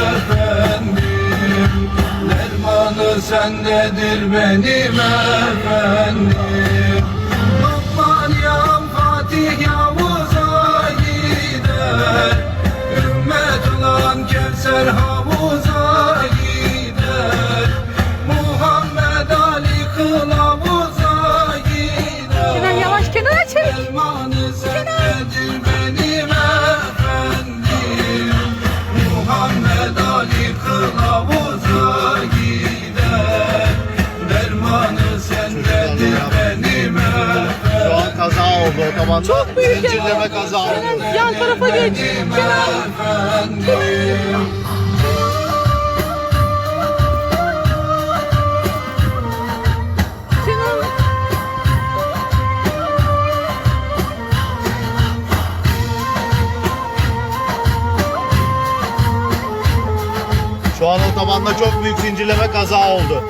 efendim. Dermanı sendedir benim efendim. Lokman ya Fatih Yavuz'a gider. Ümmet ulan Kevser Havuz'a gider. Muhammed Ali kılar kaza otobanda. Çok büyük. Zincirleme kaza oldu. Kenan yan tarafa geç. Kenan. Şu an otobanda çok büyük zincirleme kaza oldu.